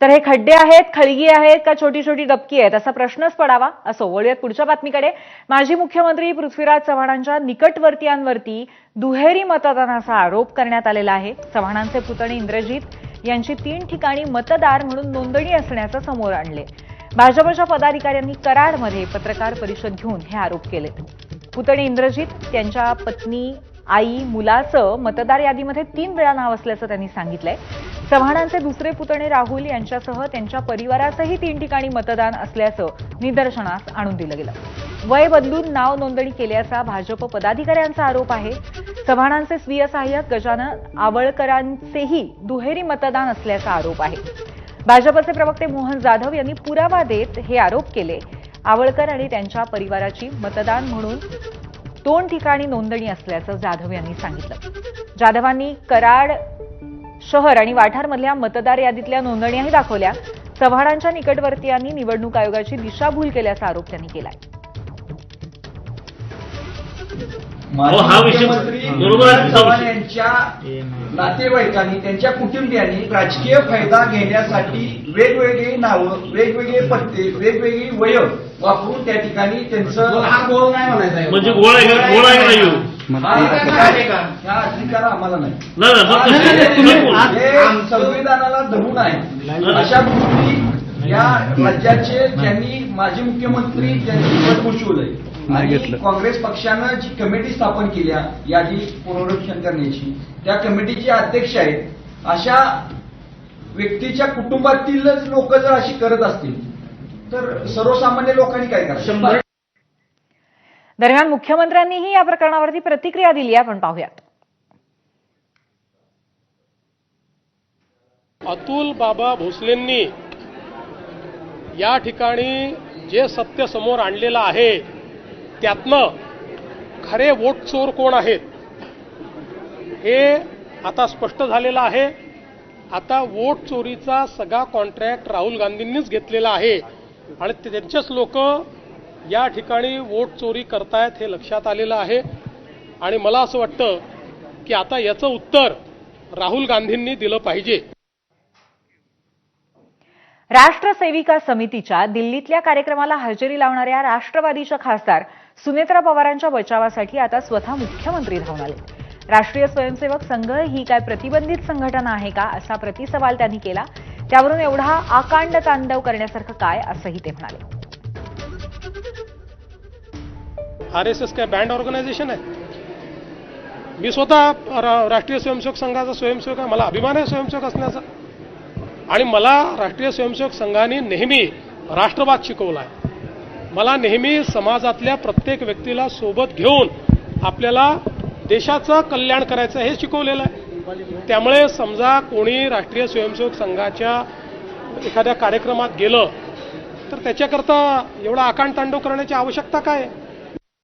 तर हे खड्डे आहेत खळगी आहेत का छोटी छोटी डबकी आहेत? असा प्रश्नच पडावा असो वळूयात पुढच्या बातमीकडे. माजी मुख्यमंत्री पृथ्वीराज चव्हाणांच्या निकटवर्तीयांवरती दुहेरी मतदानाचा आरोप करण्यात आलेला आहे. चव्हाणांचे पुतणे इंद्रजित यांची तीन ठिकाणी मतदार म्हणून नोंदणी असण्याचं समोर आणले. भाजपच्या पदाधिकाऱ्यांनी कराडमध्ये पत्रकार परिषद घेऊन हे आरोप केले. पुतणे इंद्रजीत त्यांच्या पत्नी आई मुलाचं मतदार यादीमध्ये तीन वेळा नाव असल्याचं त्यांनी सांगितलंय. चव्हाणांचे दुसरे पुतणे राहुल यांच्यासह त्यांच्या परिवाराचंही तीन ठिकाणी मतदान असल्याचं निदर्शनास आणून दिलं गेलं. वय बदलून नाव नोंदणी केल्याचा भाजप पदाधिकाऱ्यांचा आरोप आहे. चव्हाणांचे स्वीय सहाय्यक गजानन आवळकरांचेही दुहेरी मतदान असल्याचा आरोप आहे. भाजपचे प्रवक्ते मोहन जाधव यांनी पुरावा देत हे आरोप केले. आवळकर आणि त्यांच्या परिवाराची मतदान म्हणून दोन ठिकाणी नोंदणी असल्याचं जाधव यांनी सांगितलं. जाधवांनी कराड शहर आणि वाठारमधल्या मतदार यादीतल्या नोंदण्याही दाखवल्या. चव्हाणांच्या निकटवर्तीयांनी निवडणूक आयोगाची दिशाभूल केल्याचा आरोप त्यांनी केलाय. हो, विषय बरोबर आहे, तुमचा चव्हाण विषय. यांच्या नातेवाईकांनी त्यांच्या कुटुंबियांनी राजकीय फायदा घेण्यासाठी वेगवेगळी नावं वेगवेगळे पत्ते वेगवेगळी वय वापरून त्या ठिकाणी त्यांचं हा गोळ नाही म्हणायचा म्हणजे गोळ आहे का गोळ आहे का नाही हो? हा अधिकार आहे का? हा अधिकार आम्हाला नाही मग कसं- संविधानाला धरून आहे अशा गोष्टी या राज्याचे ज्यांनी माजी मुख्यमंत्री ज्यांनी पद भूषवलंय आणि काँग्रेस पक्षानं जी कमिटी स्थापन केल्या यादी पुनरीक्षण करण्याची त्या कमिटीचे अध्यक्ष आहेत. अशा व्यक्तीच्या कुटुंबातीलच लोक जर अशी करत असतील तर सर्वसामान्य लोकांनी काय करायचं दरम्यान मुख्यमंत्र्यांनीही या प्रकरणावरती प्रतिक्रिया दिली आहे. आपण पाहूयात. अतुल बाबा भोसलेंनी या ठिकाणी जे सत्य समोर आणलेलं आहे त्यातनं खरे वोट चोर कोण आहेत? हे आता स्पष्ट झालेलं आहे. आता वोट चोरीचा सगळा कॉन्ट्रॅक्ट राहुल गांधींनीच घेतलेला आहे. आणि त्यांचेच लोक या ठिकाणी वोट चोरी करतायत हे लक्षात आलेलं आहे. आणि मला असं वाटतं की आता याचं उत्तर राहुल गांधींनी दिलं पाहिजे. राष्ट्र सेविका समितीच्या दिल्लीतल्या कार्यक्रमाला हजेरी लावणाऱ्या राष्ट्रवादीच्या खासदार सुनेत्रा पवारांच्या बचावासाठी आता स्वतः मुख्यमंत्री धावून आले. राष्ट्रीय स्वयंसेवक संघ ही काय प्रतिबंधित संघटना आहे का असा प्रतिसवाल त्यांनी केला. त्यावरून एवढा आकांड तांडव करण्यासारखं काय असंही ते म्हणाले. आर एस एस काय बँड ऑर्गनायझेशन आहे? मी स्वतः राष्ट्रीय स्वयंसेवक संघाचा स्वयंसेवक आहे. मला अभिमान आहे स्वयंसेवक असण्याचा. आणि मला राष्ट्रीय स्वयंसेवक संघाने नेहमी राष्ट्रवाद शिकवला आहे मला नेहमी समाजातल्या प्रत्येक व्यक्तीला सोबत घेऊन आपल्याला देशाचं कल्याण करायचं हे शिकवलेलं आहे. त्यामुळे समजा कोणी राष्ट्रीय स्वयंसेवक संघाच्या एखाद्या कार्यक्रमात गेलं तर त्याच्याकरता एवढा आकांड तांडव करण्याची आवश्यकता काय आहे?